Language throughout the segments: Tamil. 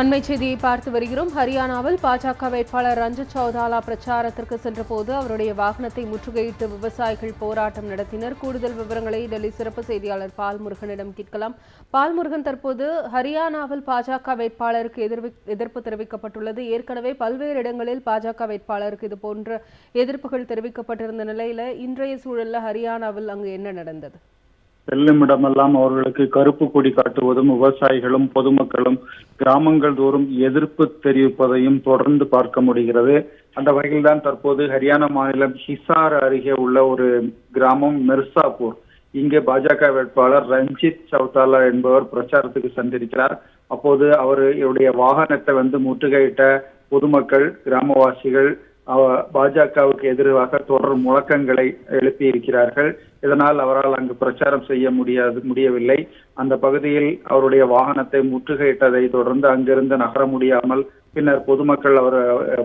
அண்மை செய்தியை பார்த்து வருகிறோம். ஹரியானாவில் பாஜக வேட்பாளர் ரஞ்சித் சௌதாலா பிரச்சாரத்திற்கு சென்றபோது அவருடைய வாகனத்தை முற்றுகையிட்டு விவசாயிகள் போராட்டம் நடத்தினர். கூடுதல் விவரங்களை டெல்லி சிறப்பு செய்தியாளர் பால்முருகனிடம் கேட்கலாம். பால்முருகன் தற்போது ஹரியானாவில் பாஜக வேட்பாளருக்கு எதிர்ப்பு தெரிவிக்கப்பட்டுள்ளது. ஏற்கனவே பல்வேறு இடங்களில் பாஜக வேட்பாளருக்கு இது போன்ற எதிர்ப்புகள் தெரிவிக்கப்பட்டிருந்த நிலையில இன்றைய சூழல்ல ஹரியானாவில் அங்கு என்ன நடந்தது? செல்லும் இடமெல்லாம் அவர்களுக்கு கருப்பு கொடி காட்டுவதும் விவசாயிகளும் பொதுமக்களும் கிராமங்கள் தோறும் எதிர்ப்பு தெரிவிப்பதையும் தொடர்ந்து பார்க்க முடிகிறது. அந்த வகையில் தான் தற்போது ஹரியானா மாநிலம் ஹிசார் அருகே உள்ள ஒரு கிராமம் மிர்சாபூர். இங்கே பாஜக வேட்பாளர் ரஞ்சித் சவுதாலா என்பவர் பிரச்சாரத்துக்கு சென்றிருக்கிறார். அப்போது அவருடைய வாகனத்தை வந்து முற்றுகையிட்ட பொதுமக்கள் கிராமவாசிகள் பாஜகவுக்கு எதிராக தொடர் முழக்கங்களை எழுப்பியிருக்கிறார்கள். இதனால் அவரால் அங்கு பிரச்சாரம் செய்ய முடியாது முடியவில்லை. அந்த பகுதியில் அவருடைய வாகனத்தை முற்றுகையிட்டதை தொடர்ந்து அங்கிருந்து நகர முடியாமல் பின்னர் பொதுமக்கள் அவர்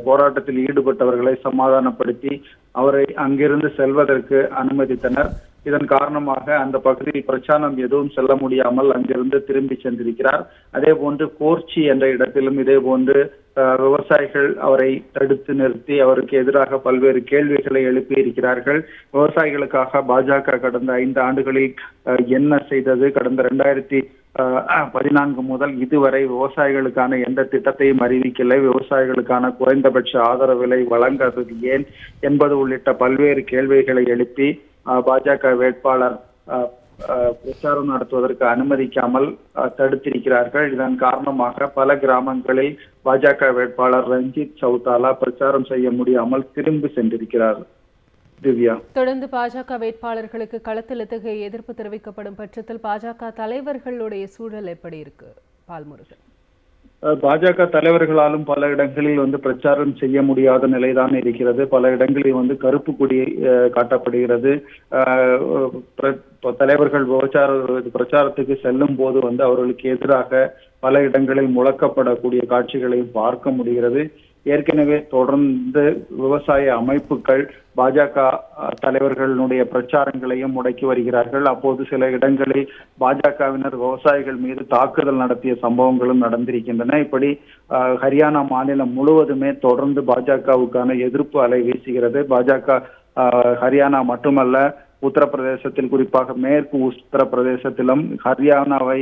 போராட்டத்தில் ஈடுபட்டவர்களை சமாதானப்படுத்தி அவரை அங்கிருந்து செல்வதற்கு அனுமதித்தனர். இதன் காரணமாக அந்த பகுதியில் பிரச்சாரம் எதுவும் செல்ல முடியாமல் அங்கிருந்து திரும்பி சென்றிருக்கிறார். அதே போன்று கோர்ச்சி என்ற இடத்திலும் இதே போன்று அஹ், விவசாயிகள் அவரை தடுத்து நிறுத்தி அவருக்கு எதிராக பல்வேறு கேள்விகளை எழுப்பி இருக்கிறார்கள் விவசாயிகளுக்காக பாஜக கடந்த ஐந்து ஆண்டுகளில் அஹ், என்ன செய்தது? கடந்த ரெண்டாயிரத்தி பதினான்கு முதல் இதுவரை விவசாயிகளுக்கான எந்த திட்டத்தையும் அறிவிக்கலை. விவசாயிகளுக்கான குறைந்தபட்ச ஆதரவு விலை வழங்காதது ஏன்? என்பது உள்ளிட்ட பல்வேறு கேள்விகளை எழுப்பி பாஜக வேட்பாளர் அஹ், அஹ், பிரச்சாரம் நடத்துவதற்கு அனுமதிக்காமல் தடுத்திருக்கிறார்கள். இதன் காரணமாக பல கிராமங்களில் பாஜக வேட்பாளர் ரஞ்சித் சௌதாலா பிரச்சாரம் செய்ய முடியாமல் திரும்பி சென்றிருக்கிறார். திவ்யா. தொடர்ந்து பாஜக வேட்பாளர்களுக்கு களத்தில் எத்தகைய எதிர்ப்பு தெரிவிக்கப்படும் பட்சத்தில் பாஜக தலைவர்களுடைய சூழல் எப்படி இருக்கு? பால்முருகன். பாஜக தலைவர்களாலும் பல இடங்களில் வந்து பிரச்சாரம் செய்ய முடியாத நிலைதான் இருக்கிறது. பல இடங்களில் வந்து கருப்பு கொடி காட்டப்படுகிறது. பிர- தலைவர்கள் விபச்சார பிரச்சாரத்துக்கு செல்லும் போது வந்து அவர்களுக்கு எதிராக பல இடங்களில் முழக்கப்படக்கூடிய காட்சிகளையும் பார்க்க முடிகிறது. ஏற்கனவே தொடர்ந்து விவசாய அமைப்புகள் பாஜக தலைவர்களுடைய பிரச்சாரங்களையும் முடக்கி வருகிறார்கள். அப்போது சில இடங்களில் பாஜகவினர் விவசாயிகள் மீது தாக்குதல் நடத்திய சம்பவங்களும் நடந்திருக்கின்றன. இப்படி ஹரியானா மாநிலம் முழுவதுமே தொடர்ந்து பாஜகவுக்கான எதிர்ப்பு அலை வீசுகிறது. பாஜக ஹரியானா மட்டுமல்ல உத்தரப்பிரதேசத்தில் குறிப்பாக மேற்கு உத்தரப்பிரதேசத்திலும் ஹரியானாவை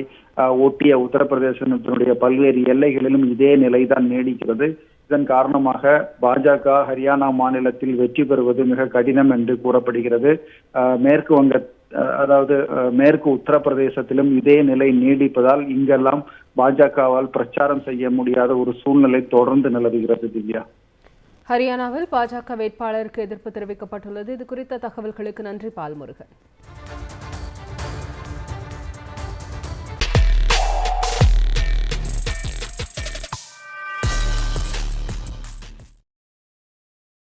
ஒட்டிய உத்தரப்பிரதேசத்தினுடைய பல்வேறு எல்லைகளிலும் இதே நிலைதான் நீடிக்கிறது. இதன் காரணமாக பாஜக ஹரியானா மாநிலத்தில் வெற்றி பெறுவது மிக கடினம் என்று கூறப்படுகிறது. மேற்கு வங்க அதாவது மேற்கு உத்தரப்பிரதேசத்திலும் இதே நிலை நீடிப்பதால் இங்கெல்லாம் பாஜகவால் பிரச்சாரம் செய்ய முடியாத ஒரு சூழ்நிலை தொடர்ந்து நிலவுகிறது திவ்யா. ஹரியானாவில் பாஜக வேட்பாளருக்கு எதிர்ப்பு தெரிவிக்கப்பட்டுள்ளது. இது குறித்த தகவல்களுக்கு நன்றி பால்முருகன்.